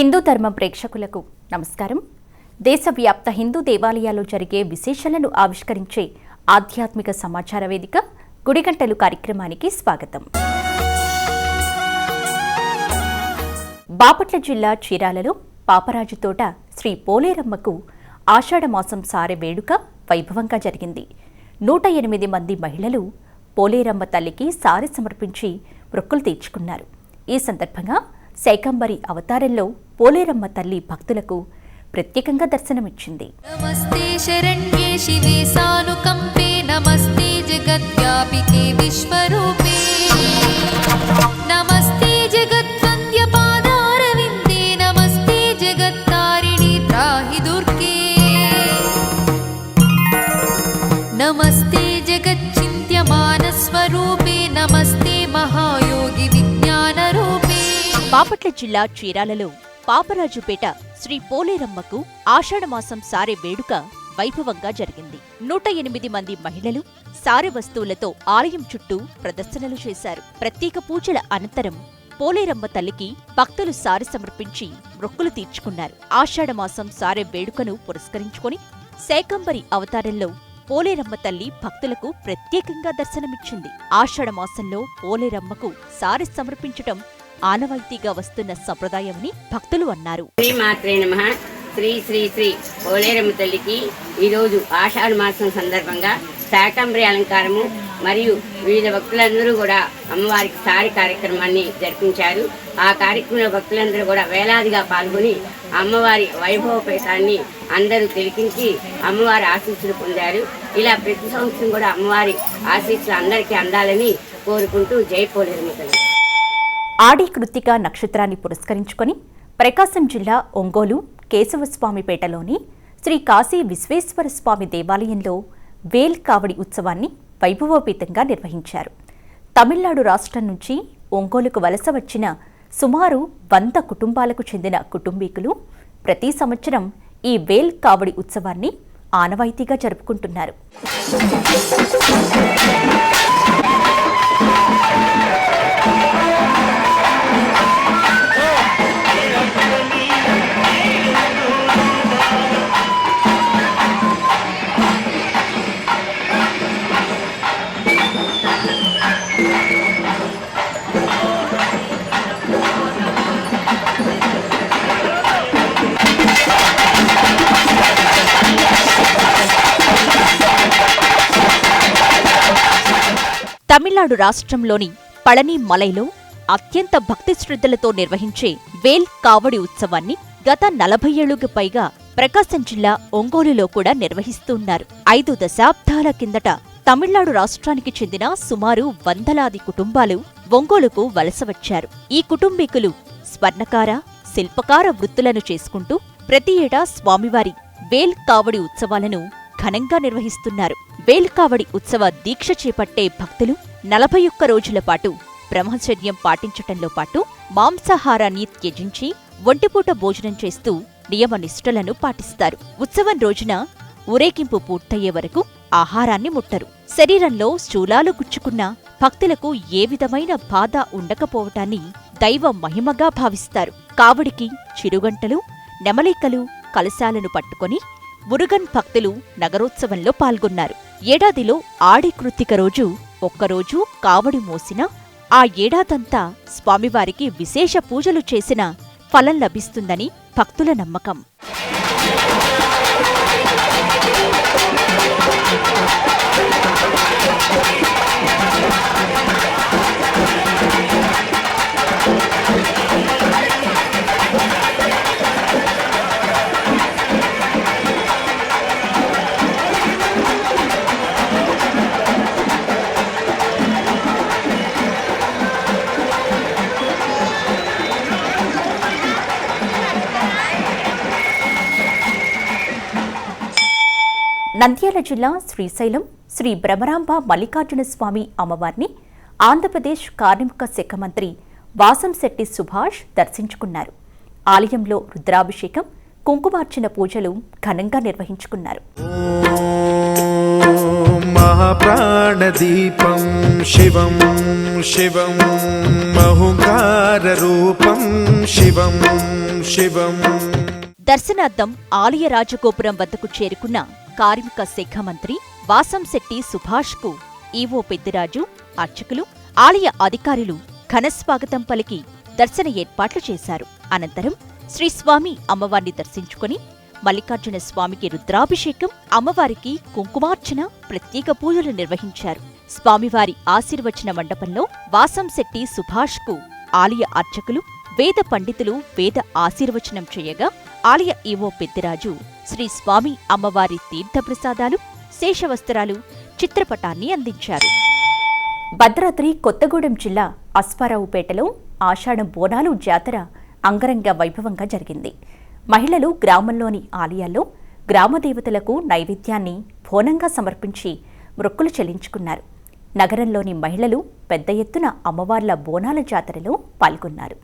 హిందూ ధర్మ ప్రేక్షకులకు నమస్కారం. దేశవ్యాప్త హిందూ దేవాలయాల్లో జరిగే విశేషాలను ఆవిష్కరించే ఆధ్యాత్మిక సమాచార వేదిక గుడిగంటలు కార్యక్రమానికి స్వాగతం. బాపట్ల జిల్లా చీరాలలో పాపరాజు తోట శ్రీ పోలేరమ్మకు ఆషాఢమాసం సారె వేడుక వైభవంగా జరిగింది. నూట ఎనిమిది మంది మహిళలు పోలేరమ్మ తల్లికి సారె సమర్పించి మొక్కులు తీర్చుకున్నారు. ఈ సందర్భంగా శైకంబరి అవతారంలో పోలేరమ్మ తల్లి భక్తులకు ప్రత్యేకంగా దర్శనమిచ్చింది. నమస్తే శరణ్యే శివే సానుకంపే నమస్తే జగద్వ్యాపికే విశ్వరూప బాపట్ల జిల్లా చీరాలలో పాపరాజుపేట శ్రీ పోలేరమ్మకు ఆషాఢమాసం సారే వేడుక వైభవంగా జరిగింది. నూట ఎనిమిది మంది మహిళలు సారె వస్తువులతో ఆలయం చుట్టూ ప్రదర్శనలు చేశారు. ప్రత్యేక పూజల అనంతరం పోలేరమ్మ తల్లికి భక్తులు సారి సమర్పించి మొక్కులు తీర్చుకున్నారు. ఆషాఢమాసం సారె వేడుకను పురస్కరించుకొని శేకంబరి అవతారంలో పోలేరమ్మ తల్లి భక్తులకు ప్రత్యేకంగా దర్శనమిచ్చింది. ఆషాఢమాసంలో పోలేరమ్మకు సారి సమర్పించటం ఆనవాయితీగా వస్తున్న సంప్రదాయమని భక్తులు అన్నారు. శ్రీ నమ. శ్రీ శ్రీ శ్రీ తల్లికి ఈరోజు ఆషాఢ మాసం సందర్భంగా శాకంబరి అలంకారము మరియు వివిధ భక్తులందరూ కూడా అమ్మవారికి సారి కార్యక్రమాన్ని జరిపించారు. ఆ కార్యక్రమంలో భక్తులందరూ కూడా వేలాదిగా పాల్గొని అమ్మవారి వైభవపేతాన్ని అందరూ తిలికించి అమ్మవారి ఆశీస్సులు పొందారు. ఇలా ప్రతి సంవత్సరం కూడా అమ్మవారి ఆశీస్సులు అందరికీ అందాలని కోరుకుంటూ జై పోలేరమ్మ తల్లి. ఆడి కృత్తిక నక్షత్రాన్ని పురస్కరించుకొని ప్రకాశం జిల్లా ఒంగోలు కేశవస్వామిపేటలోని శ్రీ కాశీ విశ్వేశ్వర స్వామి దేవాలయంలో వేల్ కావడి ఉత్సవాన్ని వైభవోపేతంగా నిర్వహించారు. తమిళనాడు రాష్ట్రం నుంచి ఒంగోలుకు వలస వచ్చిన సుమారు వంద కుటుంబాలకు చెందిన కుటుంబీకులు ప్రతి సంవత్సరం ఈ వేల్ కావడి ఉత్సవాన్ని ఆనవాయితీగా జరుపుకుంటున్నారు. తమిళనాడు రాష్ట్రంలోని పళని మలైలో అత్యంత భక్తి శ్రద్ధలతో నిర్వహించే వేల్ కావడి ఉత్సవాన్ని గత నలభై ఏళ్ళుకు పైగా ప్రకాశం జిల్లా ఒంగోలులో కూడా నిర్వహిస్తున్నారు. ఐదు దశాబ్దాల కిందట తమిళనాడు రాష్ట్రానికి చెందిన సుమారు వందలాది కుటుంబాలు ఒంగోలుకు వలస వచ్చారు. ఈ కుటుంబీకులు స్వర్ణకార శిల్పకార వృత్తులను చేసుకుంటూ ప్రతి ఏటా స్వామివారి వేల్ కావడి ఉత్సవాలను ఘనంగా నిర్వహిస్తున్నారు. వేల్కావడి ఉత్సవ దీక్ష చేపట్టే భక్తులు నలభై ఒక్క రోజుల పాటు బ్రహ్మచర్యం పాటించటంలో పాటు మాంసాహారాన్ని త్యజించి ఒంటిపూట భోజనం చేస్తూ నియమ నిష్ఠలను పాటిస్తారు. ఉత్సవం రోజున ఊరేగింపు పూర్తయ్యే వరకు ఆహారాన్ని ముట్టరు. శరీరంలో శూలాలు గుచ్చుకున్న భక్తులకు ఏ విధమైన బాధ ఉండకపోవటాన్ని దైవ మహిమగా భావిస్తారు. కావడికి చిరుగంటలు నెమలికలు కలశాలను పట్టుకొని మురుగన్ భక్తులు నగరోత్సవంలో పాల్గొన్నారు. ఏడాదిలో ఆడి కృత్తిక రోజు ఒక్కరోజు కావడి మోసిన ఆ ఏడాదంతా స్వామివారికి విశేష పూజలు చేసిన ఫలం లభిస్తుందని భక్తుల నమ్మకం. నంద్యాల జిల్లా శ్రీశైలం శ్రీ భ్రమరాంబ మల్లికార్జున స్వామి అమ్మవారిని ఆంధ్రప్రదేశ్ కార్మిక శాఖ మంత్రి వాసంశెట్టి సుభాష్ దర్శించుకున్నారు. ఆలయంలో రుద్రాభిషేకం కుంకుమార్చన పూజలు ఘనంగా నిర్వహించుకున్నారు. శివం శివం మహుంకార రూపం శివం శివం. దర్శనార్థం ఆలయ రాజగోపురం వద్దకు చేరుకున్న కార్మిక శాఖ మంత్రి వాసంశెట్టి సుభాష్కు ఈవో పెద్దిరాజు అర్చకులు ఆలయ అధికారులు ఘనస్వాగతం పలికి దర్శన ఏర్పాట్లు చేశారు. అనంతరం శ్రీస్వామి అమ్మవారిని దర్శించుకుని మల్లికార్జున స్వామికి రుద్రాభిషేకం అమ్మవారికి కుంకుమార్చన ప్రత్యేక పూజలు నిర్వహించారు. స్వామివారి ఆశీర్వచన మండపంలో వాసంశెట్టి సుభాష్కు ఆలయ అర్చకులు వేద పండితులు వేద ఆశీర్వచనం చేయగా ఆలయ ఈవో పెద్దిరాజు శ్రీ స్వామి అమ్మవారి తీర్థప్రసాదాలు శేషవస్త్రాలు చిత్రపటాన్ని అందించారు. భద్రాద్రి కొత్తగూడెం జిల్లా అస్పారావుపేటలో ఆషాఢం బోనాలు జాతర అంగరంగ వైభవంగా జరిగింది. మహిళలు గ్రామంలోని ఆలయాల్లో గ్రామదేవతలకు నైవేద్యాన్ని బోనంగా సమర్పించి మొక్కులు చెల్లించుకున్నారు. నగరంలోని మహిళలు పెద్ద ఎత్తున అమ్మవార్ల బోనాల జాతరలో పాల్గొన్నారు.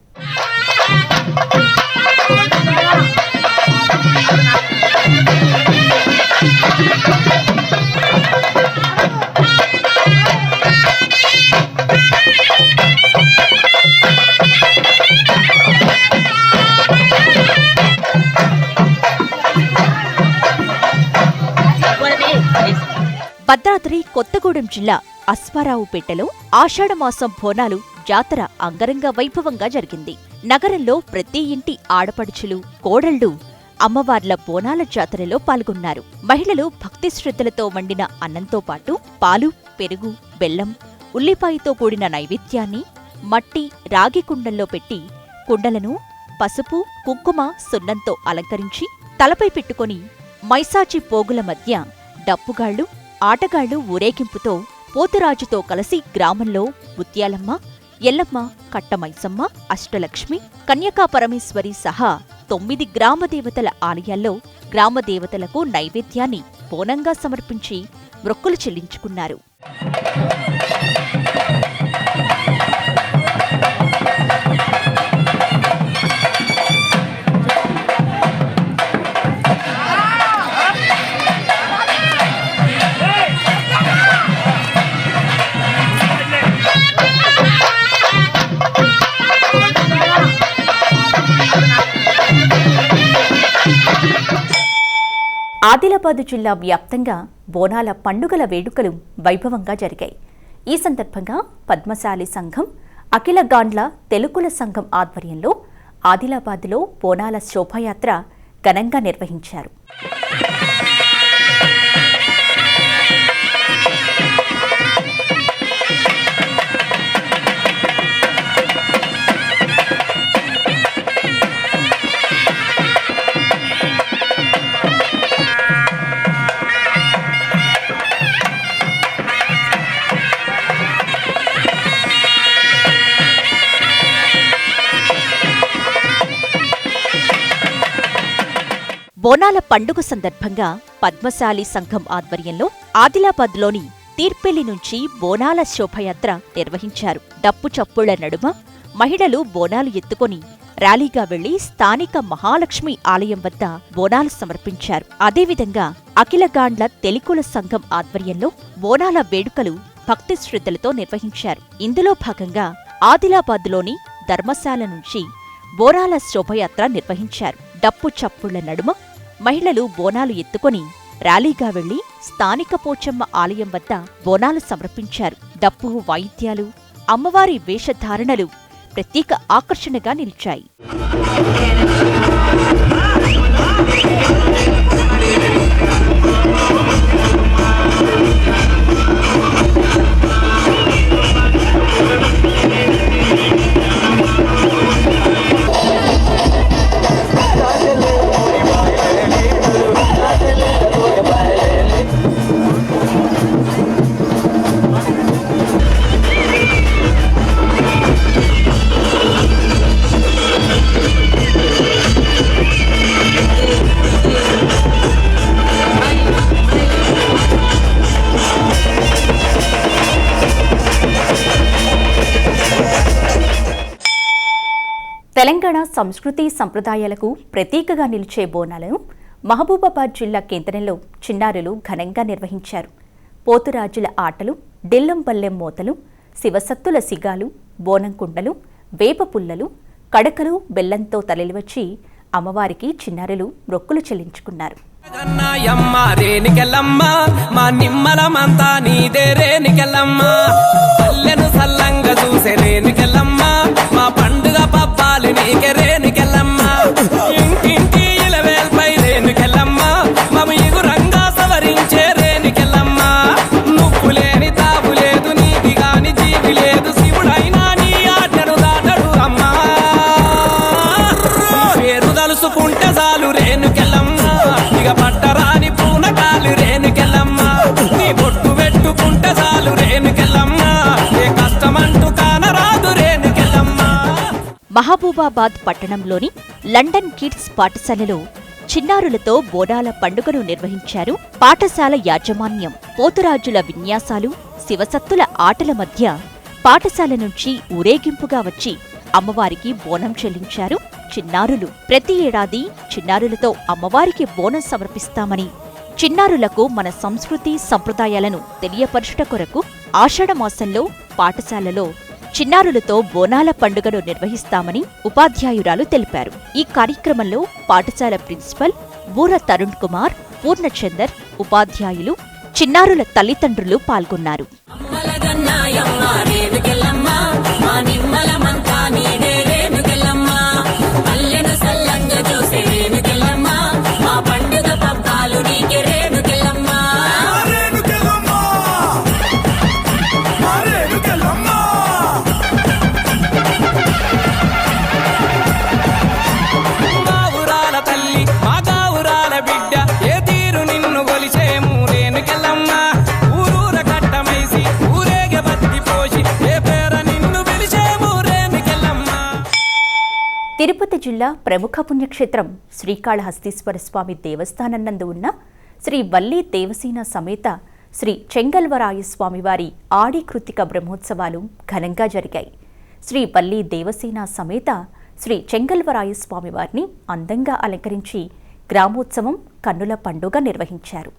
భద్రాద్రి కొత్తగూడెం జిల్లా అస్పారావుపేటలో ఆషాఢమాసం బోనాలు జాతర అంగరంగ వైభవంగా జరిగింది. నగరంలో ప్రతి ఇంటి ఆడపడుచులు కోడళ్ళు అమ్మవార్ల బోనాల జాతరలో పాల్గొన్నారు. మహిళలు భక్తి శ్రద్ధలతో వండిన అన్నంతో పాటు పాలు పెరుగు బెల్లం ఉల్లిపాయతో కూడిన నైవేద్యాన్ని మట్టి రాగి కుండల్లో పెట్టి కుండలను పసుపు కుంకుమ సున్నంతో అలంకరించి తలపై పెట్టుకొని మైసాచి పోగుల మధ్య డప్పుగాళ్ళు ఆటగాళ్ళు ఊరేగింపుతో పోతురాజుతో కలిసి గ్రామంలో ముత్యాలమ్మ ఎల్లమ్మ కట్టమైసమ్మ అష్టలక్ష్మి కన్యకాపరమేశ్వరి సహా తొమ్మిది గ్రామదేవతల ఆలయాల్లో గ్రామదేవతలకు నైవేద్యాన్ని బోనంగా సమర్పించి మొక్కులు చెల్లించుకున్నారు. ఆదిలాబాదు జిల్లా వ్యాప్తంగా బోనాల పండుగల వేడుకలు వైభవంగా జరిగాయి. ఈ సందర్భంగా పద్మశాలి సంఘం అఖిల గాండ్ల తెలుగుల సంఘం ఆధ్వర్యంలో ఆదిలాబాదులో బోనాల శోభాయాత్ర ఘనంగా నిర్వహించారు. బోనాల పండుగ సందర్భంగా పద్మశాలి సంఘం ఆధ్వర్యంలో ఆదిలాబాద్లోని తీర్పెల్లి నుంచి బోనాల శోభయాత్ర నిర్వహించారు. డప్పు చప్పుళ్ళ నడుమ మహిళలు బోనాలు ఎత్తుకొని ర్యాలీగా వెళ్ళి స్థానిక మహాలక్ష్మి ఆలయం వద్ద బోనాలు సమర్పించారు. అదేవిధంగా అఖిలగాండ్ల తెలికుల సంఘం ఆధ్వర్యంలో బోనాల వేడుకలు భక్తి శ్రద్ధలతో నిర్వహించారు. ఇందులో భాగంగా ఆదిలాబాద్లోని ధర్మశాల నుంచి బోనాల శోభయాత్ర నిర్వహించారు. డప్పు చప్పుళ్ళ నడుమ మహిళలు బోనాలు ఎత్తుకొని ర్యాలీగా వెళ్ళి స్థానిక పోచమ్మ ఆలయం వద్ద బోనాలు సమర్పించారు. డప్పు వాయిద్యాలు అమ్మవారి వేషధారణలు ప్రత్యేక ఆకర్షణగా నిలిచాయి. తెలంగాణ సంస్కృతి సంప్రదాయాలకు ప్రతీకగా నిలిచే బోనాలను మహబూబాబాద్ జిల్లా కేంద్రంలో చిన్నారులు ఘనంగా నిర్వహించారు. పోతురాజుల ఆటలు డిల్లంపల్లెం మోతలు శివసత్తుల సిగాలు బోనంకుండలు వేప పుల్లలు కడకలు బెల్లంతో తరలివచ్చి అమ్మవారికి చిన్నారులు మొక్కులు చెల్లించుకున్నారు. మా నిమ్మలమంతా నీదే పల్లెను సల్లంగా చూసే మా tiene que querer మహబూబాబాద్ పట్టణంలోని లండన్ కిడ్స్ పాఠశాలలో చిన్నారులతో బోనాల పండుగను నిర్వహించారు పాఠశాల యాజమాన్యం. పోతురాజుల విన్యాసాలు శివసత్తుల ఆటల మధ్య పాఠశాల నుంచి ఊరేగింపుగా వచ్చి అమ్మవారికి బోనం చెల్లించారు చిన్నారులు. ప్రతి ఏడాది చిన్నారులతో అమ్మవారికి బోనం సమర్పిస్తామని చిన్నారులకు మన సంస్కృతి సంప్రదాయాలను తెలియపరచుట కొరకు ఆషాఢమాసంలో పాఠశాలలో చిన్నారులతో బోనాల పండుగను నిర్వహిస్తామని ఉపాధ్యాయురాలు తెలిపారు. ఈ కార్యక్రమంలో పాఠశాల ప్రిన్సిపల్ బూర తరుణ్ కుమార్ పూర్ణచందర్ ఉపాధ్యాయులు చిన్నారుల తల్లిదండ్రులు పాల్గొన్నారు. తిరుపతి జిల్లా ప్రముఖ పుణ్యక్షేత్రం శ్రీకాళహస్తీశ్వర స్వామి దేవస్థానం నందు ఉన్న శ్రీ వల్లి దేవసేన సమేత శ్రీ చెంగల్వరాయ స్వామివారి ఆడి కృతిక బ్రహ్మోత్సవాలు ఘనంగా జరిగాయి. శ్రీ వల్లి దేవసేన సమేత శ్రీ చెంగల్వరాయ స్వామివారిని అందంగా అలంకరించి గ్రామోత్సవం కన్నుల పండుగ నిర్వహించారు.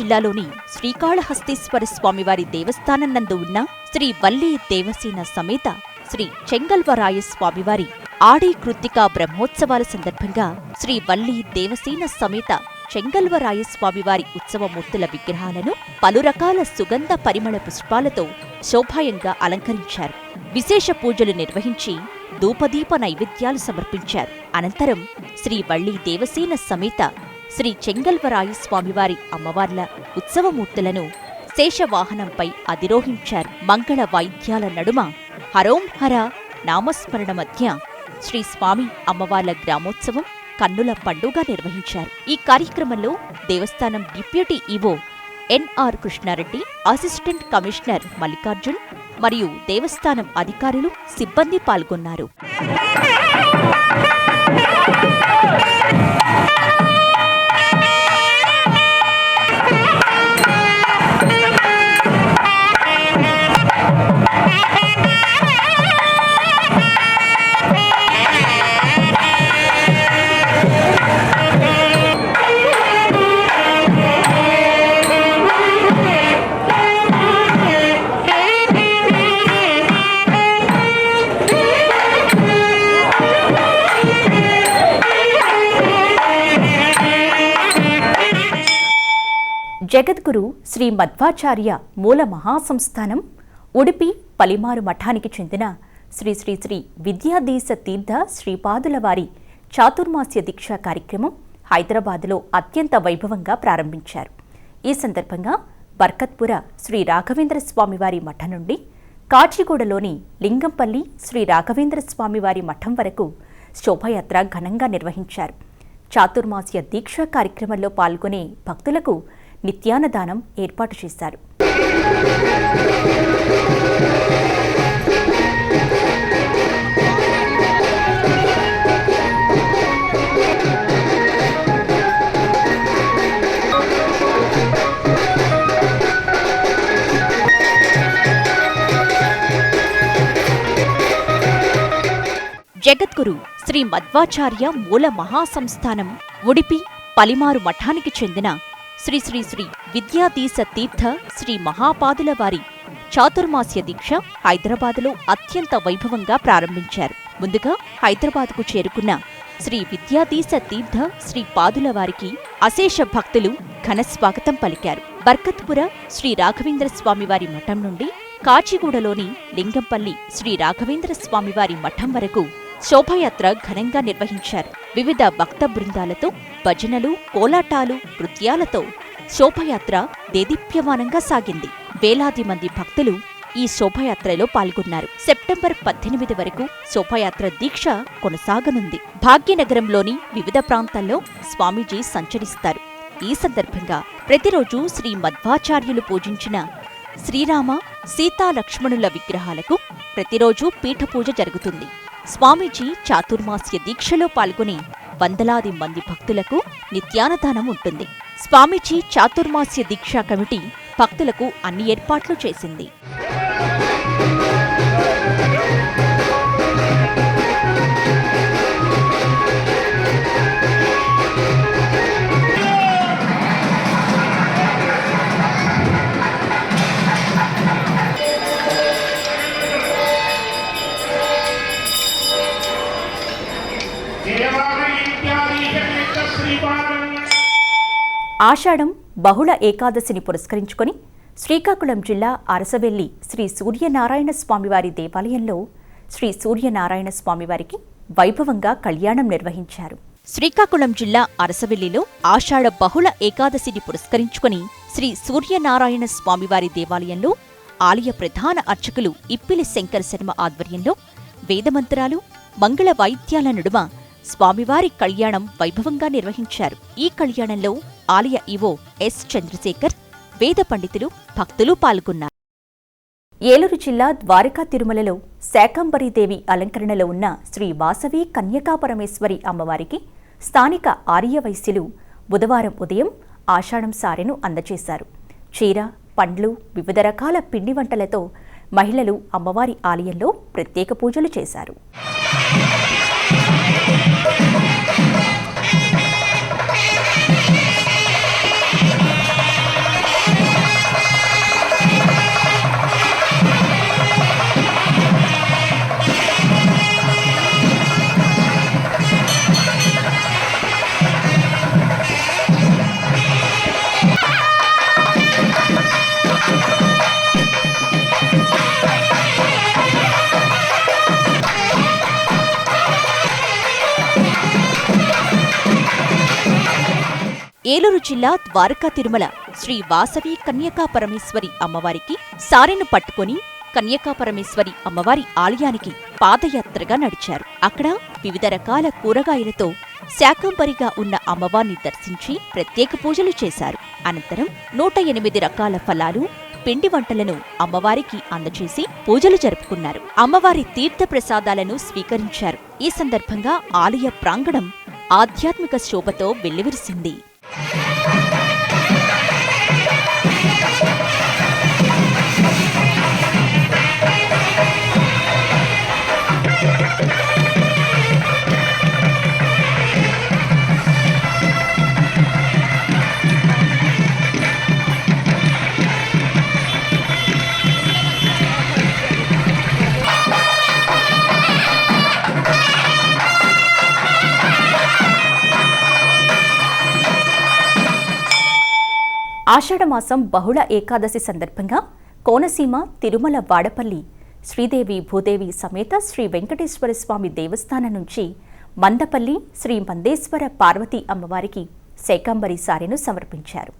జిల్లాలోని శ్రీకాళహస్తీశ్వర స్వామివారి దేవస్థానం నందు ఉన్న శ్రీ వల్లి దేవసేన సమేత శ్రీ చెంగల్వరాయ స్వామివారి ఆడే కృత్తికా బ్రహ్మోత్సవాల సందర్భంగా శ్రీ వల్లి దేవసేన సమేత చెంగల్వరాయ స్వామివారి ఉత్సవమూర్తుల విగ్రహాలను పలు రకాల సుగంధ పరిమళ పుష్పాలతో శోభాయంగా అలంకరించారు. విశేష పూజలు నిర్వహించి ధూపదీప నైవేద్యాలు సమర్పించారు. అనంతరం శ్రీ వల్లి దేవసేన సమేత శ్రీ చెంగల్వరాయ స్వామివారి అమ్మవార్ల ఉత్సవమూర్తులను శేషవాహనంపై అధిరోహించారు మంగళ వాయిద్యాల నడుమ హరోం హర నామస్మరణ మధ్య శ్రీ స్వామి అమ్మవార్ల గ్రామోత్సవం కన్నుల పండుగ నిర్వహించారు. ఈ కార్యక్రమంలో దేవస్థానం deputy EO NR Krishna Reddy assistant commissioner Mallikarjun మరియు దేవస్థానం అధికారులు సిబ్బంది పాల్గొన్నారు. జగద్గురు శ్రీ మధ్వాచార్య మూల మహాసంస్థానం ఉడిపి పలిమారు మఠానికి చెందిన శ్రీ శ్రీ శ్రీ విద్యాదీశ తీర్థ శ్రీపాదుల వారి చాతుర్మాస్య దీక్షా కార్యక్రమం హైదరాబాదులో అత్యంత వైభవంగా ప్రారంభించారు. ఈ సందర్భంగా బర్కత్పుర శ్రీ రాఘవేంద్ర స్వామివారి మఠం నుండి కాచిగూడలోని లింగంపల్లి శ్రీ రాఘవేంద్ర స్వామివారి మఠం వరకు శోభయాత్ర ఘనంగా నిర్వహించారు. చాతుర్మాస్య దీక్షా కార్యక్రమంలో పాల్గొనే భక్తులకు నిత్యాన్నదానం ఏర్పాటు చేశారు. జగద్గురు శ్రీ మధ్వాచార్య మూల మహాసంస్థానం ఉడిపి పలిమారు మఠానికి చెందిన శ్రీ శ్రీ శ్రీ విద్యాధీశ తీర్థ శ్రీ మహాపాదుల వారి చాతుర్మాస్య దీక్ష హైదరాబాదులో అత్యంత వైభవంగా ప్రారంభించారు. ముందుగా హైదరాబాద్కు చేరుకున్న శ్రీ విద్యాధీశ తీర్థ శ్రీ పాదుల వారికి అశేష భక్తులు ఘన స్వాగతం పలికారు. బర్కత్పుర శ్రీ రాఘవేంద్ర స్వామివారి మఠం నుండి కాచిగూడలోని లింగంపల్లి శ్రీ రాఘవేంద్ర స్వామివారి మఠం వరకు శోభాయాత్ర ఘనంగా నిర్వహించారు. వివిధ భక్త బృందాలతో భజనలు కోలాటాలు నృత్యాలతో శోభయాత్ర దేదీప్యమానంగా సాగింది. వేలాది మంది భక్తులు ఈ శోభయాత్రలో పాల్గొన్నారు. సెప్టెంబర్ పద్దెనిమిది వరకు శోభయాత్ర దీక్ష కొనసాగనుంది. భాగ్యనగరంలోని వివిధ ప్రాంతాల్లో స్వామీజీ సంచరిస్తారు. ఈ సందర్భంగా ప్రతిరోజు శ్రీ మధ్వాచార్యులు పూజించిన శ్రీరామ సీతాలక్ష్మణుల విగ్రహాలకు ప్రతిరోజు పీఠపూజ జరుగుతుంది. స్వామీజీ చాతుర్మాస్య దీక్షలో పాల్గొని వందలాది మంది భక్తులకు నిత్యానదానం ఉంటుంది. స్వామీజీ చాతుర్మాస్య దీక్షా కమిటీ భక్తులకు అన్ని ఏర్పాట్లు చేసింది. ఆషాఢం బహుళ ఏకాదశిని పురస్కరించుకొని శ్రీకాకుళం జిల్లా అరసవెల్లి శ్రీ సూర్యనారాయణ స్వామివారి దేవాలయంలో శ్రీ సూర్యనారాయణ స్వామివారికి వైభవంగా కళ్యాణం నిర్వహించారు. శ్రీకాకుళం జిల్లా అరసవెల్లిలో ఆషాఢ బహుళ ఏకాదశిని పురస్కరించుకుని శ్రీ సూర్యనారాయణ స్వామివారి దేవాలయంలో ఆలయ ప్రధాన అర్చకులు ఇప్పిలి శంకర శర్మ ఆధ్వర్యంలో వేదమంత్రాలు మంగళ వాయిద్యాల నడుమ స్వామివారి కళ్యాణం వైభవంగా నిర్వహించారు. ఈ కళ్యాణంలో ఆలయ ఈవో ఎస్ చంద్రశేఖర్ వేద పండితులు భక్తులు పాల్గొన్నారు. ఏలూరు జిల్లా ద్వారకా తిరుమలలో శాకంబరీదేవి అలంకరణలో ఉన్న శ్రీ వాసవి కన్యకాపరమేశ్వరి అమ్మవారికి స్థానిక ఆర్యవైశ్యులు బుధవారం ఉదయం ఆషాఢం సారెను అందజేశారు చీర పండ్లు వివిధ రకాల పిండి వంటలతో మహిళలు అమ్మవారి ఆలయంలో ప్రత్యేక పూజలు చేశారు. ఏలూరు జిల్లా ద్వారకా తిరుమల శ్రీ వాసవి కన్యకాపరమేశ్వరి అమ్మవారికి సారెను పట్టుకొని కన్యకాపరమేశ్వరి అమ్మవారి ఆలయానికి పాదయాత్రగా నడిచారు. అక్కడ వివిధ రకాల కూరగాయలతో శాకంబరిగా ఉన్న అమ్మవారిని దర్శించి ప్రత్యేక పూజలు చేశారు. అనంతరం నూట ఎనిమిది రకాల ఫలాలు పిండి వంటలను అమ్మవారికి అందజేసి పూజలు జరుపుకున్నారు. అమ్మవారి తీర్థ ప్రసాదాలను స్వీకరించారు. ఈ సందర్భంగా ఆలయ ప్రాంగణం ఆధ్యాత్మిక శోభతో వెల్లివిరిసింది Thank you. ఆషాఢమాసం బహుళ ఏకాదశి సందర్భంగా కోనసీమ తిరుమల వాడపల్లి శ్రీదేవి భూదేవి సమేత శ్రీ వెంకటేశ్వర స్వామి దేవస్థానం నుంచి మందపల్లి శ్రీ మందేశ్వర పార్వతీ అమ్మవారికి శేకాంబరి సారెను సమర్పించారు.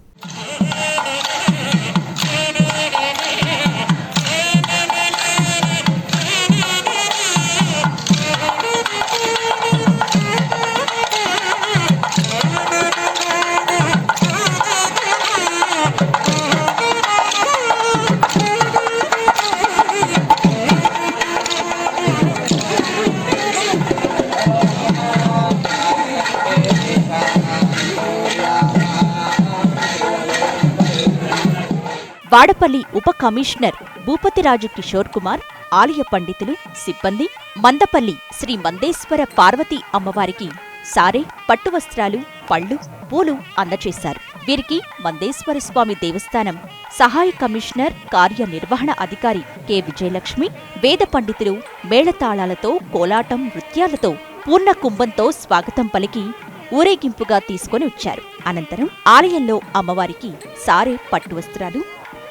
వాడపల్లి ఉప కమిషనర్ భూపతిరాజు కిషోర్ కుమార్ ఆలయ పండితులు సిబ్బంది మందపల్లి శ్రీ మందేశ్వర పార్వతీ అమ్మవారికి సారే పట్టు వస్త్రాలు పళ్ళు పూలు అందజేశారు వీరికి మందేశ్వర స్వామి దేవస్థానం సహాయ కమిషనర్ కార్యనిర్వహణ అధికారి కె. విజయలక్ష్మి వేద పండితులు మేళతాళాలతో కోలాటం నృత్యాలతో పూర్ణ కుంభంతో స్వాగతం పలికి ఊరేగింపుగా తీసుకొని వచ్చారు. అనంతరం ఆలయంలో అమ్మవారికి సారే పట్టు వస్త్రాలు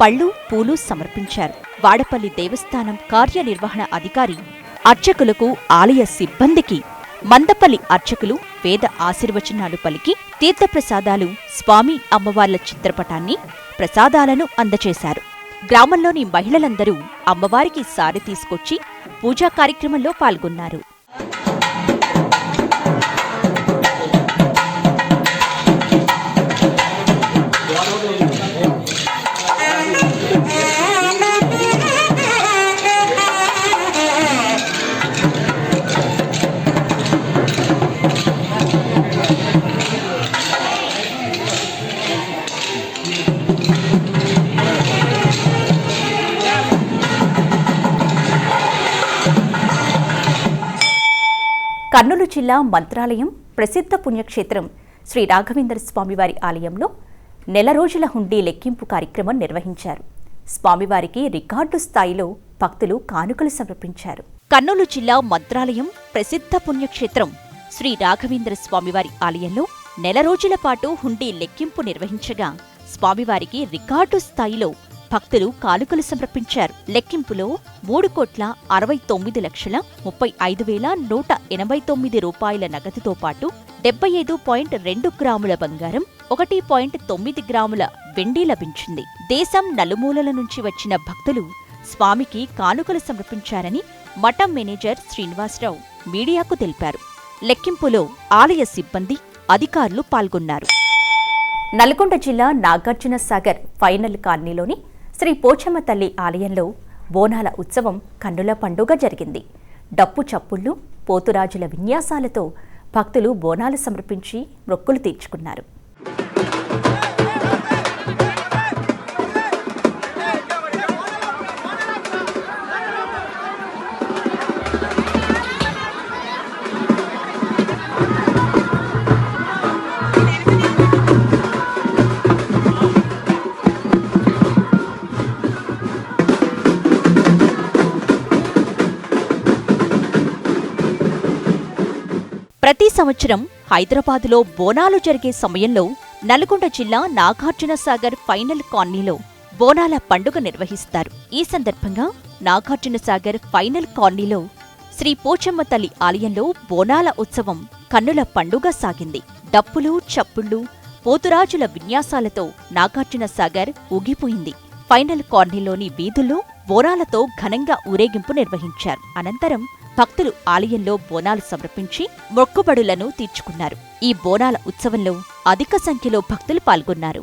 పళ్ళు పూలు సమర్పించారు. వాడపల్లి దేవస్థానం కార్యనిర్వహణ అధికారి అర్చకులకు ఆలయ సిబ్బందికి మందపల్లి అర్చకులు వేద ఆశీర్వచనాలు పలికి తీర్థప్రసాదాలు స్వామి అమ్మవార్ల చిత్రపటాన్ని ప్రసాదాలను అందచేశారు. గ్రామంలోని మహిళలందరూ అమ్మవారికి సారి తీసుకొచ్చి పూజా కార్యక్రమంలో పాల్గొన్నారు. జిల్లా మంత్రాలయం ప్రసిద్ధ పుణ్యక్షేత్రం శ్రీ రాఘవేంద్ర స్వామివారి ఆలయంలో నెల రోజుల హుండీ లెక్కింపు కార్యక్రమం నిర్వహించారు. స్వామివారికి రికార్డు స్థాయిలో భక్తులు కానుకలు సమర్పించారు. కర్నూలు జిల్లా మంత్రాలయం ప్రసిద్ధ పుణ్యక్షేత్రం శ్రీ రాఘవేంద్ర స్వామివారి ఆలయంలో నెల రోజుల పాటు హుండీ లెక్కింపు నిర్వహించగా స్వామివారికి రికార్డు స్థాయిలో భక్తులు కానుకలు సమర్పించారు. లెక్కింపులో మూడు కోట్ల అరవై తొమ్మిది లక్షల ముప్పై ఐదు వేల నూట ఎనభై తొమ్మిది రూపాయల నగదుతో పాటు డెబ్బై ఐదు పాయింట్ రెండు గ్రాముల బంగారం ఒకటి పాయింట్ తొమ్మిది గ్రాముల వెండి లభించింది. దేశం నలుమూలల నుంచి వచ్చిన భక్తులు స్వామికి కానుకలు సమర్పించారని మఠం మేనేజర్ శ్రీనివాసరావు మీడియాకు తెలిపారు. లెక్కింపులో ఆలయ సిబ్బంది అధికారులు పాల్గొన్నారు. నల్గొండ జిల్లా నాగార్జున సాగర్ ఫైనల్ కాలనీలోని శ్రీ పోచమ్మ తల్లి ఆలయంలో బోనాల ఉత్సవం కన్నుల పండుగ జరిగింది. డప్పు చప్పుళ్ళు పోతురాజుల విన్యాసాలతో భక్తులు బోనాలు సమర్పించి మొక్కులు తీర్చుకున్నారు. సంవత్సరం హైదరాబాదులో బోనాలు జరిగే సమయంలో నల్గొండ జిల్లా నాగార్జున సాగర్ ఫైనల్ కాలనీలో బోనాల పండుగ నిర్వహిస్తారు. ఈ సందర్భంగా నాగార్జున సాగర్ ఫైనల్ కాలనీలో శ్రీ పోచమ్మ తల్లి ఆలయంలో బోనాల ఉత్సవం కన్నుల పండుగ సాగింది. డప్పులు చప్పుళ్ళు పోతురాజుల విన్యాసాలతో నాగార్జున సాగర్ ఊగిపోయింది. ఫైనల్ కాలనీలోని వీధుల్లో బోనాలతో ఘనంగా ఊరేగింపు నిర్వహించారు. అనంతరం భక్తులు ఆలయంలో బోనాలు సమర్పించి మొక్కుబడులను తీర్చుకున్నారు. ఈ బోనాల ఉత్సవంలో అధిక సంఖ్యలో భక్తులు పాల్గొన్నారు.